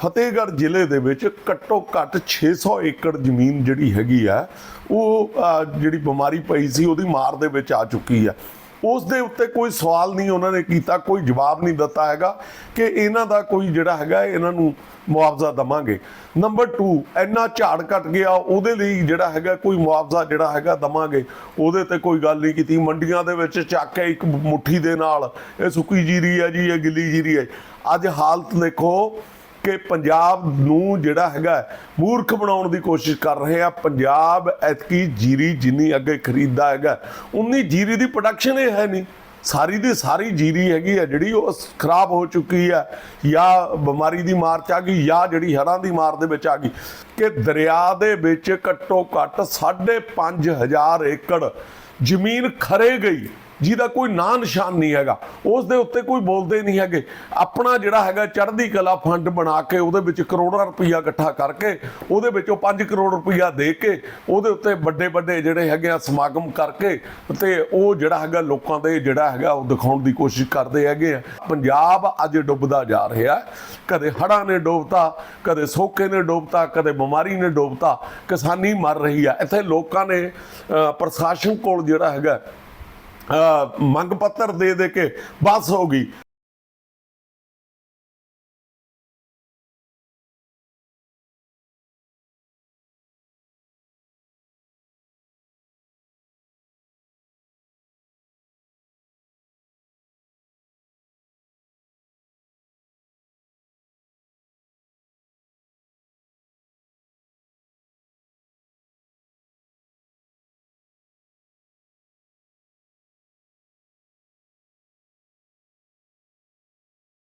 ਫਤਿਹਗੜ੍ਹ ਜ਼ਿਲ੍ਹੇ ਦੇ ਵਿੱਚ ਘੱਟੋ ਘੱਟ 600 ਏਕੜ ਜ਼ਮੀਨ ਜਿਹੜੀ ਹੈਗੀ ਆ, ਉਹ ਜਿਹੜੀ ਬਿਮਾਰੀ ਪਈ ਸੀ, ਉਹਦੀ ਮਾਰ ਦੇ ਵਿੱਚ ਆ ਚੁੱਕੀ ਆ। ਉਸ ਦੇ ਉੱਤੇ ਕੋਈ ਸਵਾਲ ਨਹੀਂ ਉਹਨਾਂ ਨੇ ਕੀਤਾ, ਕੋਈ ਜਵਾਬ ਨਹੀਂ ਦਿੱਤਾ ਹੈਗਾ ਕਿ ਇਹਨਾਂ ਦਾ ਕੋਈ ਜਿਹੜਾ ਹੈਗਾ, ਇਹਨਾਂ ਨੂੰ ਮੁਆਵਜ਼ਾ ਦਵਾਂਗੇ। ਨੰਬਰ 2 ਇੰਨਾ ਝਾੜ ਘਟ ਗਿਆ, ਉਹਦੇ ਲਈ ਜਿਹੜਾ ਹੈਗਾ, ਕੋਈ ਮੁਆਵਜ਼ਾ ਜਿਹੜਾ ਹੈਗਾ ਦਵਾਂਗੇ। ਉਹਦੇ ਤੇ ਕੋਈ ਗੱਲ ਨਹੀਂ ਕੀਤੀ। ਮੰਡੀਆਂ ਦੇ ਵਿੱਚ ਚੱਕ ਕੇ ਇੱਕ ਮੁੱਠੀ ਦੇ ਨਾਲ, ਇਹ ਸੁੱਕੀ ਜੀਰੀ ਹੈ ਜੀ, ਇਹ ਗਿੱਲੀ ਜੀਰੀ ਹੈ। ਅੱਜ ਹਾਲਤ ਦੇਖੋ ਕਿ ਪੰਜਾਬ ਨੂੰ ਜਿਹੜਾ ਹੈਗਾ ਮੂਰਖ ਬਣਾਉਣ ਦੀ ਕੋਸ਼ਿਸ਼ ਕਰ ਰਹੇ ਆ। ਪੰਜਾਬ ਐਤਕੀ ਜੀਰੀ ਜਿੰਨੀ ਅੱਗੇ ਖਰੀਦਦਾ ਹੈਗਾ, ਉਨੀ ਜੀਰੀ ਦੀ ਪ੍ਰੋਡਕਸ਼ਨ ਇਹ ਹੈ ਨਹੀਂ। ਸਾਰੀ ਦੀ ਸਾਰੀ ਜੀਰੀ ਹੈਗੀ ਆ ਜਿਹੜੀ ਉਹ ਖਰਾਬ ਹੋ ਚੁੱਕੀ ਆ, ਜਾਂ ਬਿਮਾਰੀ ਦੀ ਮਾਰ ਚ ਆ ਗਈ, ਜਾਂ ਜਿਹੜੀ ਹੜ੍ਹਾਂ ਦੀ ਮਾਰ ਦੇ ਵਿੱਚ ਆ ਗਈ। ਕਿ ਦਰਿਆ ਦੇ ਵਿੱਚ ਘੱਟੋ ਘੱਟ 5.5000 ਏਕੜ ਜ਼ਮੀਨ ਖਰੇ ਗਈ। ਜਿਹਦਾ ਕੋਈ ਨਾਂ ਨਿਸ਼ਾਨ ਨਹੀਂ ਹੈਗਾ। ਉਸ ਦੇ ਉੱਤੇ ਕੋਈ ਬੋਲਦੇ ਨਹੀਂ ਹੈਗੇ। ਆਪਣਾ ਜਿਹੜਾ ਹੈਗਾ ਚੜ੍ਹਦੀ ਕਲਾ ਫੰਡ ਬਣਾ ਕੇ ਉਹਦੇ ਵਿੱਚ ਕਰੋੜਾਂ ਰੁਪਈਆ ਇਕੱਠਾ ਕਰਕੇ ਉਹਦੇ ਵਿੱਚੋਂ 5 ਕਰੋੜ ਰੁਪਈਆ ਦੇ ਕੇ ਉਹਦੇ ਉੱਤੇ ਵੱਡੇ ਵੱਡੇ ਜਿਹੜੇ ਹੈਗੇ ਆ ਸਮਾਗਮ ਕਰਕੇ ਤੇ ਉਹ ਜਿਹੜਾ ਹੈਗਾ ਲੋਕਾਂ ਦੇ ਜਿਹੜਾ ਹੈਗਾ ਉਹ ਦਿਖਾਉਣ ਦੀ ਕੋਸ਼ਿਸ਼ ਕਰਦੇ ਹੈਗੇ ਆ। ਪੰਜਾਬ ਅੱਜ ਡੁੱਬਦਾ ਜਾ ਰਿਹਾ। ਕਦੇ ਹੜ੍ਹਾਂ ਨੇ ਡੋਬਤਾ ਕਦੇ ਸੋਕੇ ਨੇ ਡੋਬਤਾ ਕਦੇ ਬਿਮਾਰੀ ਨੇ ਡੋਬਤਾ ਕਿਸਾਨੀ ਮਰ ਰਹੀ ਆ। ਇੱਥੇ ਲੋਕਾਂ ਨੇ ਅਹ, ਪ੍ਰਸ਼ਾਸਨ ਕੋਲ ਜਿਹੜਾ ਹੈਗਾ ਮੰਗ ਪੱਤਰ ਦੇ ਦੇ ਕੇ ਬਸ ਹੋ ਗਈ।